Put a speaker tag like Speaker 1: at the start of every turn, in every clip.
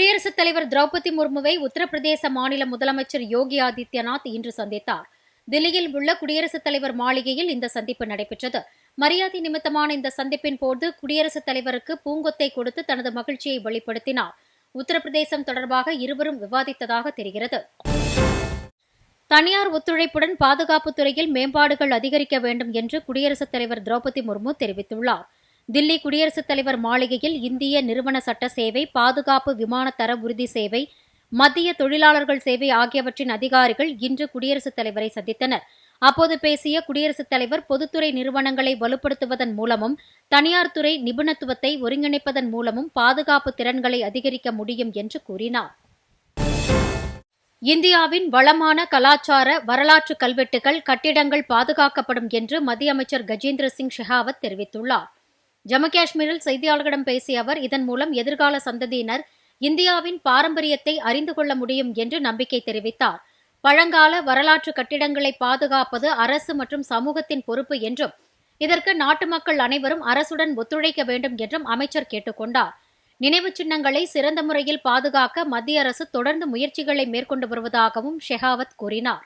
Speaker 1: குடியரசுத் தலைவர் திரௌபதி முர்முவை உத்தரப்பிரதேச மாநில முதலமைச்சர் யோகி ஆதித்யநாத் இன்று சந்தித்தார் தில்லியில் உள்ள குடியரசுத் தலைவர் மாளிகையில் இந்த சந்திப்பு நடைபெற்றது மரியாதை நிமித்தமான இந்த சந்திப்பின் போது குடியரசுத் தலைவருக்கு பூங்கொத்தை கொடுத்து தனது மகிழ்ச்சியை வெளிப்படுத்தினார் உத்தரப்பிரதேசம் தொடர்பாக இருவரும் விவாதித்ததாக தெரிகிறது தனியார் ஒத்துழைப்புடன் பாதுகாப்புத்துறையில் துறையில் மேம்பாடுகள் அதிகரிக்க வேண்டும் என்று குடியரசுத் தலைவர் திரௌபதி முர்மு தெரிவித்துள்ளார் தில்லி குடியரசுத் தலைவர் மாளிகையில் இந்திய நிறுவன சட்ட சேவை பாதுகாப்பு விமான தர உறுதி சேவை மத்திய தொழிலாளர்கள் சேவை ஆகியவற்றின் அதிகாரிகள் இன்று குடியரசுத் தலைவரை சந்தித்தனர் அப்போது பேசிய குடியரசுத் தலைவர் பொதுத்துறை நிறுவனங்களை வலுப்படுத்துவதன் மூலமும் தனியார் துறை நிபுணத்துவத்தை ஒருங்கிணைப்பதன் மூலமும் பாதுகாப்பு திறன்களை அதிகரிக்க முடியும் என்று கூறினார் இந்தியாவின் வளமான கலாச்சார வரலாற்று கல்வெட்டுகள் கட்டிடங்கள் பாதுகாக்கப்படும் என்று மத்திய அமைச்சர் கஜேந்திர சிங் ஷெகாவத் தெரிவித்துள்ளார் ஜம்மு காஷ்மீரில் செய்தியாளர்களிடம் பேசிய அவர் இதன் மூலம் எதிர்கால சந்ததியினர் இந்தியாவின் பாரம்பரியத்தை அறிந்து கொள்ள முடியும் என்று நம்பிக்கை தெரிவித்தார் பழங்கால வரலாற்று கட்டிடங்களை பாதுகாப்பது அரசு மற்றும் சமூகத்தின் பொறுப்பு என்றும் இதற்கு நாட்டு மக்கள் அனைவரும் அரசுடன் ஒத்துழைக்க வேண்டும் என்றும் அமைச்சர் கேட்டுக்கொண்டார் நினைவு சின்னங்களை சிறந்த முறையில் பாதுகாக்க மத்திய அரசு தொடர்ந்து முயற்சிகளை மேற்கொண்டு வருவதாகவும் ஷெகாவத் கூறினார்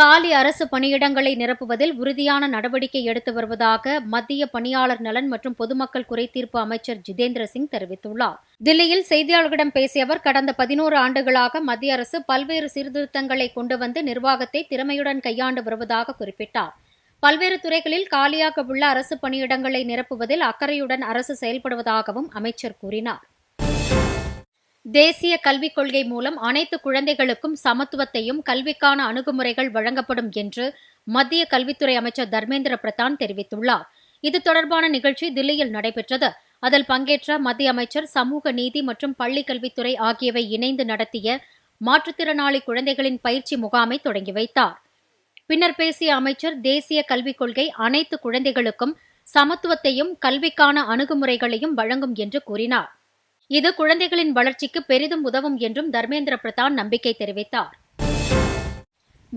Speaker 1: காலி அரசு பணியிடங்களை நிரப்புவதில் உறுதியான நடவடிக்கை எடுத்து வருவதாக மத்திய பணியாளர் நலன் மற்றும் பொதுமக்கள் குறைதீர்ப்பு அமைச்சர் ஜிதேந்திர சிங் தெரிவித்துள்ளார் தில்லியில் செய்தியாளர்களிடம் பேசிய அவர் கடந்த பதினோரு ஆண்டுகளாக மத்திய அரசு பல்வேறு சீர்திருத்தங்களை கொண்டு வந்து நிர்வாகத்தை திறமையுடன் கையாண்டு வருவதாக குறிப்பிட்டார் பல்வேறு துறைகளில் காலியாக உள்ள அரசு பணியிடங்களை நிரப்புவதில் அக்கறையுடன் அரசு செயல்படுவதாகவும் அமைச்சர் கூறினார் தேசிய கல்விக் கொள்கை மூலம் அனைத்து குழந்தைகளுக்கும் சமத்துவத்தையும் கல்விக்கான அணுகுமுறைகள் வழங்கப்படும் என்று மத்திய கல்வித்துறை அமைச்சர் தர்மேந்திர பிரதான் தெரிவித்துள்ளார் இது தொடர்பான நிகழ்ச்சி தில்லியில் நடைபெற்றது அதில் பங்கேற்ற மத்திய அமைச்சர் சமூக நீதி மற்றும் பள்ளி கல்வித்துறை ஆகியவை இணைந்து நடத்திய மாற்றுத்திறனாளி குழந்தைகளின் பயிற்சி முகாமை தொடங்கி வைத்தார் பின்னர் பேசிய அமைச்சர் தேசிய கல்விக் கொள்கை அனைத்து குழந்தைகளுக்கும் சமத்துவத்தையும் கல்விக்கான அணுகுமுறைகளையும் வழங்கும் என்று கூறினார் இது குழந்தைகளின் வளர்ச்சிக்கு பெரிதும் உதவும் என்றும் தர்மேந்திர பிரதான் நம்பிக்கை தெரிவித்தார்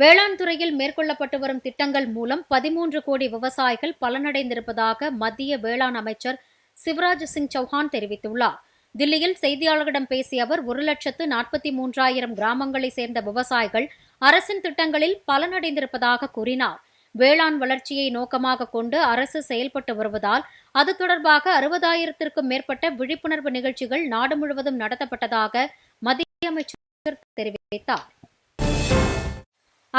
Speaker 1: வேளாண் துறையில் மேற்கொள்ளப்பட்டு வரும் திட்டங்கள் மூலம் பதிமூன்று கோடி விவசாயிகள் பலனடைந்திருப்பதாக மத்திய வேளாண் அமைச்சர் சிவராஜ் சிங் சௌஹான் தெரிவித்துள்ளார் தில்லியில் செய்தியாளர்களிடம் பேசிய அவர் ஒரு லட்சத்து நாற்பத்தி மூன்றாயிரம் கிராமங்களைச் சேர்ந்த விவசாயிகள் அரசின் திட்டங்களில் பலனடைந்திருப்பதாக கூறினார் வேளாண் வளர்ச்சியை நோக்கமாக கொண்டு அரசு செயல்பட்டு வருவதால் அது தொடர்பாக அறுபதாயிரத்திற்கும் மேற்பட்ட விழிப்புணர்வு நிகழ்ச்சிகள் நாடு முழுவதும் நடத்தப்பட்டதாக மத்திய அமைச்சர் தெரிவித்தார்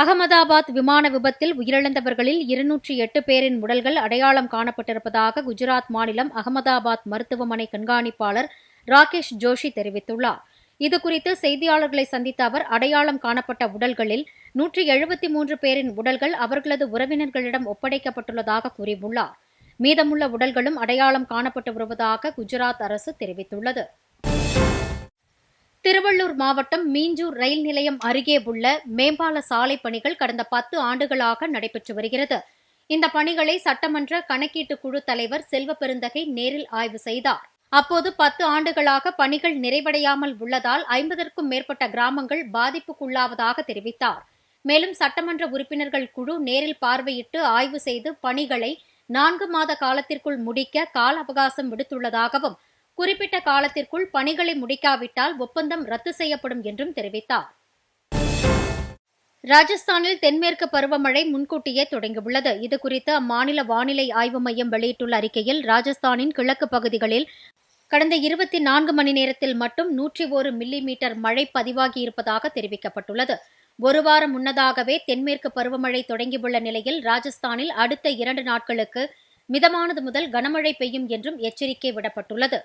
Speaker 1: அகமதாபாத் விமான விபத்தில் உயிரிழந்தவர்களில் இருநூற்றி எட்டு பேரின் உடல்கள் அடையாளம் காணப்பட்டிருப்பதாக குஜராத் மாநிலம் அகமதாபாத் மருத்துவமனை கண்காணிப்பாளர் ராகேஷ் ஜோஷி தெரிவித்துள்ளார் இதுகுறித்து செய்தியாளர்களை சந்தித்த அவர் அடையாளம் காணப்பட்ட உடல்களில் நூற்றி எழுபத்தி மூன்று பேரின் உடல்கள் அவர்களது உறவினர்களிடம் ஒப்படைக்கப்பட்டுள்ளதாக கூறியுள்ளார் மீதமுள்ள உடல்களும் அடையாளம் காணப்பட்டு வருவதாக குஜராத் அரசு தெரிவித்துள்ளது திருவள்ளூர் மாவட்டம் மீஞ்சூர் ரயில் நிலையம் அருகே உள்ள மேம்பால சாலை பணிகள் கடந்த பத்து ஆண்டுகளாக நடைபெற்று வருகிறது இந்த பணிகளை சட்டமன்ற கணக்கீட்டு குழு தலைவர் செல்வ பெருந்தகை நேரில் ஆய்வு செய்தார் அப்போது பத்து ஆண்டுகளாக பணிகள் நிறைவடையாமல் உள்ளதால் ஐம்பதற்கும் மேற்பட்ட கிராமங்கள் பாதிப்புக்குள்ளாவதாக தெரிவித்தார் மேலும் சட்டமன்ற உறுப்பினர்கள் குழு நேரில் பார்வையிட்டு ஆய்வு செய்து பணிகளை நான்கு மாத காலத்திற்குள் முடிக்க கால அவகாசம் விடுத்துள்ளதாகவும் குறிப்பிட்ட காலத்திற்குள் பணிகளை முடிக்காவிட்டால் ஒப்பந்தம் ரத்து செய்யப்படும் என்றும் தெரிவித்தார் ராஜஸ்தானில் தென்மேற்கு பருவமழை முன்கூட்டியே தொடங்கியுள்ளது இதுகுறித்து அம்மாநில வானிலை ஆய்வு மையம் வெளியிட்டுள்ள அறிக்கையில் ராஜஸ்தானின் கிழக்கு பகுதிகளில் கடந்த இருபத்தி நான்கு மணி நேரத்தில் மட்டும் நூற்றி ஒரு மில்லி மீட்டர் மழை பதிவாகியிருப்பதாக தெரிவிக்கப்பட்டுள்ளது ஒரு வாரம் முன்னதாகவே தென்மேற்கு பருவமழை தொடங்கியுள்ள நிலையில் ராஜஸ்தானில் அடுத்த இரண்டு நாட்களுக்கு மிதமானது முதல் கனமழை பெய்யும் என்றும் எச்சரிக்கை விடப்பட்டுள்ளது